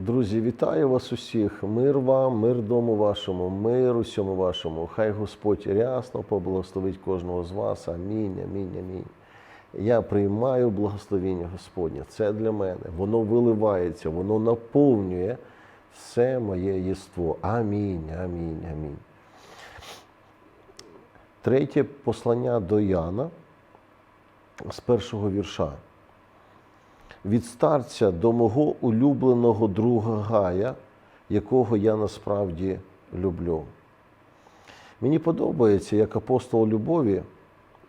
Друзі, вітаю вас усіх. Мир вам, мир дому вашому, мир усьому вашому. Хай Господь рясно поблагословить кожного з вас. Амінь, амінь, амінь. Я приймаю благословіння Господнє. Це для мене. Воно виливається, воно наповнює все моє єство. Амінь, амінь, амінь. Третє послання до Яна з першого вірша від старця до мого улюбленого друга Гая, якого я насправді люблю. Мені подобається, як апостол любові,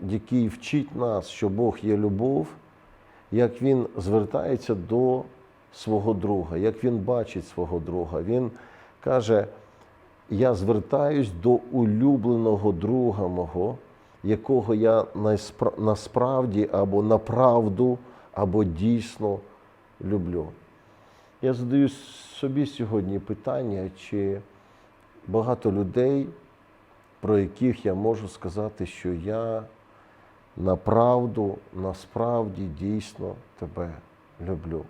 який вчить нас, що Бог є любов, як він звертається до свого друга, як він бачить свого друга. Він каже: Я звертаюсь до улюбленого друга мого, якого я насправді або направду або дійсно люблю. Я задаю собі сьогодні питання, чи багато людей, про яких я можу сказати, що я направду, насправді дійсно тебе люблю.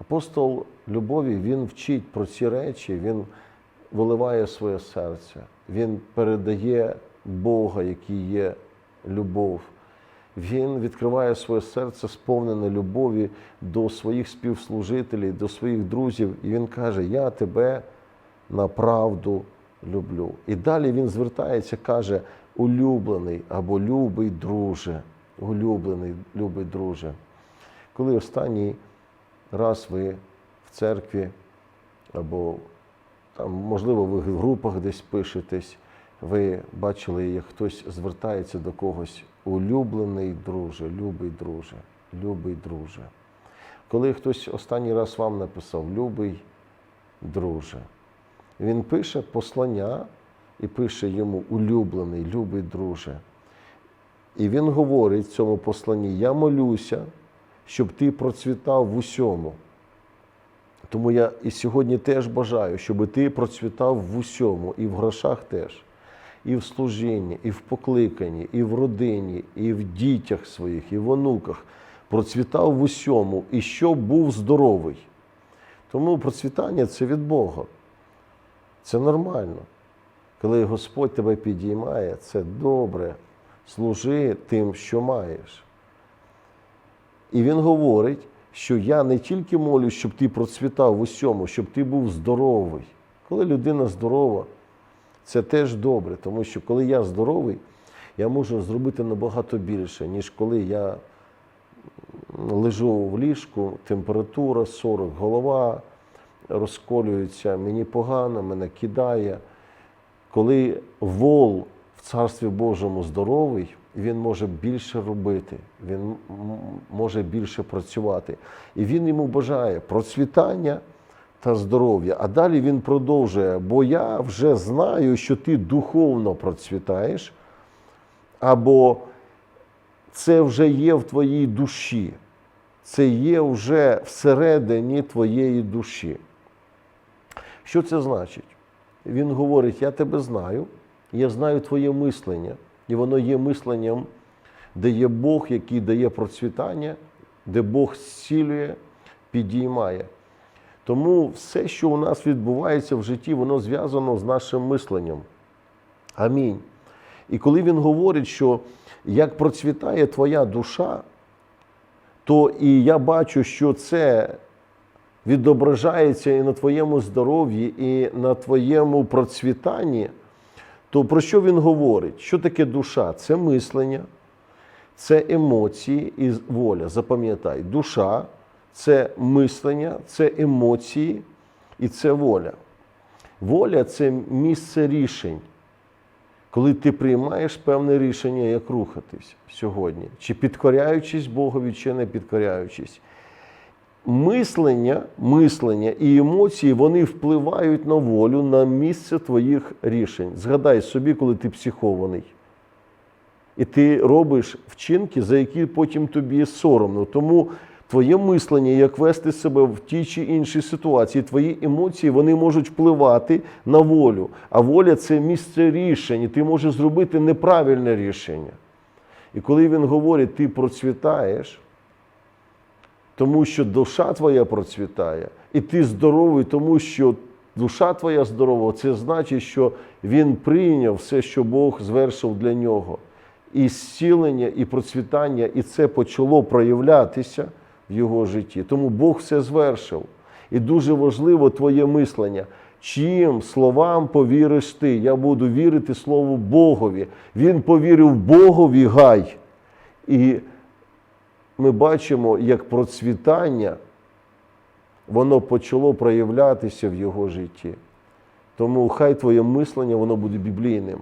Апостол любові він вчить про ці речі, він виливає своє серце, він передає Бога, який є любов. Він відкриває своє серце, сповнене любові до своїх співслужителів, до своїх друзів, і він каже: Я тебе направду люблю. І далі він звертається, каже, улюблений або любий друже, улюблений, любий друже. Коли останній раз ви в церкві, або там, можливо, ви в групах десь пишетесь, ви бачили, як хтось звертається до когось, улюблений друже, любий друже, любий друже. Коли хтось останній раз вам написав любий друже, він пише послання і пише йому улюблений, любий друже. І він говорить в цьому посланні: Я молюся, щоб ти процвітав в усьому. Тому я і сьогодні теж бажаю, щоб ти процвітав в усьому, і в грошах теж, і в служінні, і в покликанні, і в родині, і в дітях своїх, і в онуках. Процвітав в усьому, і щоб був здоровий. Тому процвітання це від Бога. Це нормально. Коли Господь тебе підіймає, це добре. Служи тим, що маєш. І він говорить, що я не тільки молюсь, щоб ти процвітав в усьому, щоб ти був здоровий. Коли людина здорова, це теж добре, тому що коли я здоровий, я можу зробити набагато більше, ніж коли я лежу в ліжку, температура 40, голова розколюється, мені погано, мене кидає. Коли вол в Царстві Божому здоровий, він може більше робити, він може більше працювати. І він йому бажає процвітання та здоров'я. А далі він продовжує, бо я вже знаю, що ти духовно процвітаєш, або це вже є в твоїй душі, це є вже всередині твоєї душі. Що це значить? Він говорить: Я тебе знаю, я знаю твоє мислення, і воно є мисленням, де є Бог, який дає процвітання, де Бог зцілює, підіймає. Тому все, що у нас відбувається в житті, воно зв'язано з нашим мисленням. Амінь. І коли він говорить, що як процвітає твоя душа, то і я бачу, що це відображається і на твоєму здоров'ї, і на твоєму процвітанні, то про що він говорить? Що таке душа? Це мислення, це емоції і воля. Запам'ятай, душа це мислення, це емоції і це воля. Воля це місце рішень. Коли ти приймаєш певне рішення, як рухатись сьогодні, чи підкоряючись Богові, чи не підкоряючись. Мислення, мислення і емоції вони впливають на волю, на місце твоїх рішень. Згадай собі, коли ти психований. І ти робиш вчинки, за які потім тобі соромно. Тому твоє мислення, як вести себе в тій чи іншій ситуації, твої емоції вони можуть впливати на волю. А воля це місце рішень, і ти можеш зробити неправильне рішення. І коли він говорить, ти процвітаєш, тому що душа твоя процвітає, і ти здоровий, тому що душа твоя здорова. Це значить, що він прийняв все, що Бог звершив для нього. І зцілення, і процвітання, і це почало проявлятися в його житті. Тому Бог все звершив. І дуже важливо твоє мислення. Чим словам повіриш ти? Я буду вірити Слову Богові. Він повірив Богові гай. І ми бачимо, як процвітання воно почало проявлятися в його житті. Тому хай твоє мислення воно буде біблійним.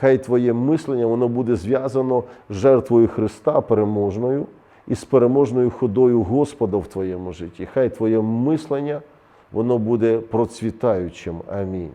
Хай твоє мислення воно буде зв'язано з жертвою Христа переможною і з переможною ходою Господа в твоєму житті. Хай твоє мислення воно буде процвітаючим. Амінь.